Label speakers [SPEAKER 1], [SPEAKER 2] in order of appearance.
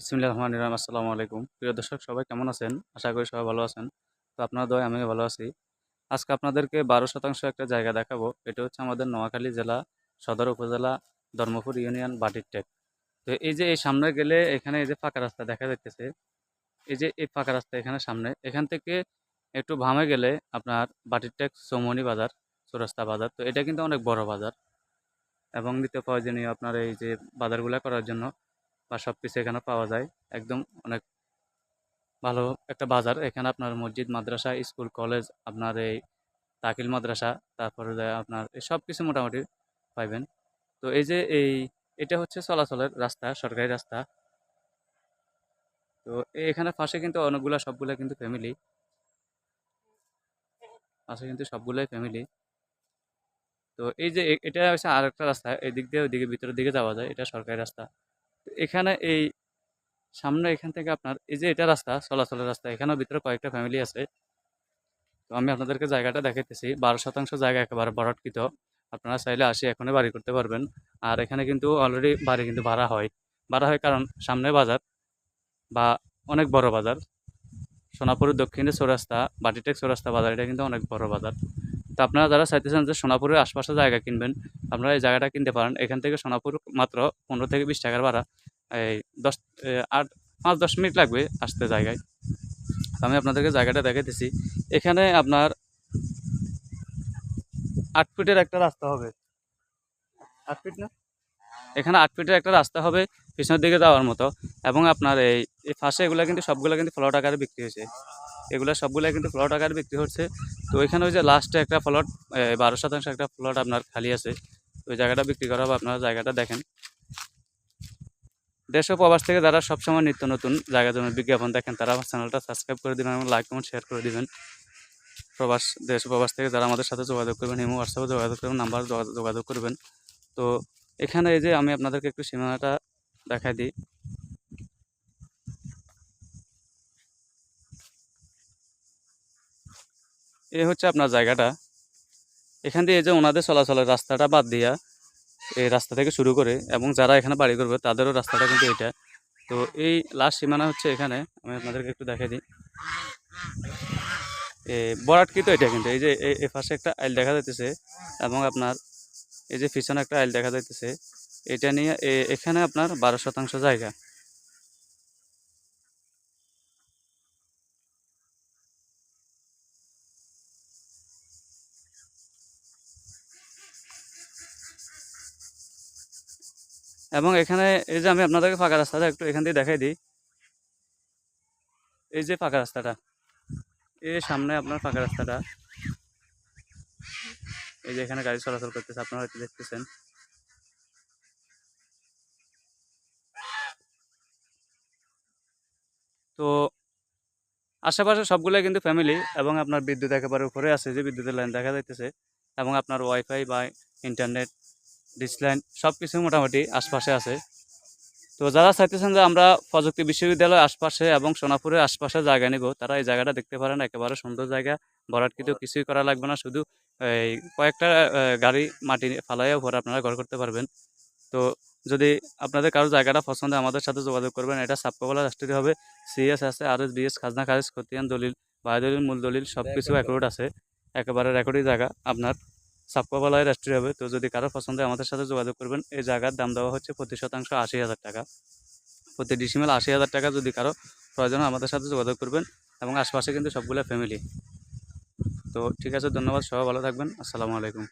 [SPEAKER 1] বিসমিল্লাহ রহমান রাম আসসালামু আলাইকুম। প্রিয় দর্শক, সবাই কেমন আছেন? আশা করি সবাই ভালো আছেন। তো আপনার দয়, আমিও ভালো আছি। আজকে আপনাদেরকে বারো শতাংশ একটা জায়গা দেখাবো। এটা হচ্ছে আমাদের নোয়াখালী জেলা সদর উপজেলা ধর্মপুর ইউনিয়ন বাটির টেক তো এই যে এই সামনে গেলে এখানে এই যে ফাঁকা রাস্তা দেখা যাচ্ছে এই যে এই ফাঁকা রাস্তা এখানে সামনে, এখান থেকে একটু ভামে গেলে আপনার বাটির টেক চৌমনি বাজার, চৌরাস্তা বাজার। তো এটা কিন্তু অনেক বড় বাজার। এবং দ্বিতীয় প্রয়োজনীয় আপনার এই যে বাজারগুলো করার জন্য বা সব কিছু এখানে পাওয়া যায়। একদম অনেক ভালো একটা বাজার। এখানে আপনার মসজিদ, মাদ্রাসা, স্কুল, কলেজ, আপনার এই তাকিল মাদ্রাসা, তারপরে আপনার এই সব কিছু মোটামুটি পাইবেন। তো এই যে এই, এটা হচ্ছে চলাচলের রাস্তা, সরকারি রাস্তা। তো এখানে পাশে কিন্তু অনেকগুলা, সবগুলা কিন্তু ফ্যামিলি পাশে কিন্তু সবগুলাই ফ্যামিলি তো এই যে এটা হচ্ছে আর একটা রাস্তা। এই দিক দিয়ে ওইদিকে ভিতরের দিকে যাওয়া যায়। এটা সরকারি রাস্তা। এখানে এই সামনে এখান থেকে আপনার, এই যে এটা রাস্তা, চলাচলের রাস্তা, এখানেও ভিতরে কয়েকটা ফ্যামিলি আছে। তো আমি আপনাদেরকে জায়গাটা দেখাইতেছি। বারো শতাংশ জায়গা একেবারে বরাটকৃত আপনারা চাইলে আসি এখনই বাড়ি করতে পারবেন। আর এখানে কিন্তু অলরেডি বাড়ি কিন্তু ভাড়া হয়। ভাড়া হয় কারণ সামনে বাজার বা অনেক বড় বাজার। সোনাপুরের দক্ষিণে চৌরাস্তা, বাটিটেক চৌরাস্তা বাজার, এটা কিন্তু অনেক বড় বাজার। তো আপনারা যারা চাইতেছেন যে সোনাপুরের আশপাশে জায়গা কিনবেন, আপনারা এই জায়গাটা কিনতে পারেন। এখান থেকে সোনাপুর মাত্র পনেরো থেকে বিশ টাকার ভাড়া। এই দশ আট, পাঁচ, দশ মিনিট লাগবে আসতে জায়গায়। আমি আপনাদেরকে জায়গাটা দেখাইতেছি এখানে আপনার আট ফিটের একটা রাস্তা হবে। আট ফিট না? এখানে আট ফিটের একটা রাস্তা হবে পিছনের দিকে যাওয়ার মতো। এবং আপনার এই এই ফাঁসে এগুলো কিন্তু সবগুলো কিন্তু ফ্লট আকারে বিক্রি হয়েছে। এগুলো সবগুলো কিন্তু ফ্লট আকারে বিক্রি হচ্ছে। তো এখানে ওই যে লাস্টে একটা ফ্লট বারো শতাংশ একটা ফ্লট আপনার খালি আছে। ওই জায়গাটা বিক্রি করা হবে। আপনারা জায়গাটা দেখেন। দেশ প্রবাস থেকে যারা সবসময় নিত্য নতুন জায়গা জমির বিজ্ঞাপন দেখেন, তারা আমার চ্যানেলটা সাবস্ক্রাইব করে দেবেন এবং লাইক কমেন্ট শেয়ার করে দিবেন। প্রবাস দেশ প্রবাস থেকে যারা আমাদের সাথে যোগাযোগ করবেন, ইমো হোয়াটসঅ্যাপে যোগাযোগ করবেন নাম্বার যোগাযোগ করবেন। তো এখানে এই যে আমি আপনাদেরকে একটু সীমানাটা দেখাই দিই। এই হচ্ছে আপনার জায়গাটা। এখান দিয়ে যে ওনাদের চলাচলের রাস্তাটা বাদ দিয়া এই রাস্তা থেকে শুরু করে এবং যারা এখানে বাড়ি করবে তাদেরও রাস্তাটা কিন্তু এটা তো এই লাস্ট সীমানা হচ্ছে এখানে। আমি আপনাদেরকে একটু দেখাই দিই। এ, বরাটকৃত এটা কিন্তু। এই যে এই পাশে একটা আইল দেখা যাইতেছে এবং আপনার এই যে পিছনে একটা আইল দেখা যাইতেছে। এটা নিয়ে এখানে আপনার বারো শতাংশ জায়গা। এবং এখানে এই যে আমি আপনাদেরকে ফাঁকা রাস্তাটা একটু এখান থেকে দেখাই দিই। এই যে ফাঁকা রাস্তাটা, এই সামনে আপনার ফাঁকা রাস্তাটা। এই যে এখানে গাড়ি চলাচল করতেছে, আপনারা হয়তো দেখতেছেন। তো আশেপাশে সবগুলোই কিন্তু ফ্যামিলি এবং আপনার বিদ্যুৎ একেবারে উপরে আছে, যে বিদ্যুতের লাইন দেখা যাইতেছে এবং আপনার ওয়াইফাই বা ইন্টারনেট ডিশ লাইন সব কিছু মোটামুটি আশপাশে আছে। তো যারা চাইতেছেন যে আমরা প্রযুক্তি বিশ্ববিদ্যালয়ের আশপাশে এবং সোনাপুরের আশপাশে জায়গা নিব, তারা এই জায়গাটা দেখতে পারেন, একেবারে সুন্দর জায়গা। ভরাট কিন্তু কিছুই করা লাগবে না, শুধু এই কয়েকটা গাড়ি মাটি ফালাইয়া উপরে আপনারা ঘর করতে পারবেন। তো যদি আপনাদের কারও জায়গাটা পছন্দ, আমাদের সাথে যোগাযোগ করবেন। এটা সাবকবলা রাষ্ট্রীয় হবে, সিএস আছে আর এস বিএস, খাজনা, খারিজ, খতিয়ান, দলিল বায়ু দলিল মূল দলিল সব কিছু রেকর্ড আছে। একেবারে রেকর্ডই জায়গা আপনার। সাবকবলায় রাষ্ট্রীয় হবে। তো যদি কারও পছন্দ হয় আমাদের সাথে যোগাযোগ করবেন। এই জায়গার দাম দেওয়া হচ্ছে প্রতি শতাংশ আশি হাজার টাকা। প্রতি ডিসিমেল আশি হাজার টাকা যদি কারও প্রয়োজন আমাদের সাথে যোগাযোগ করবেন এবং আশপাশে কিন্তু সবগুলো ফ্যামিলি তো ঠিক আছে, ধন্যবাদ। সবাই ভালো থাকবেন। আসসালামু আলাইকুম।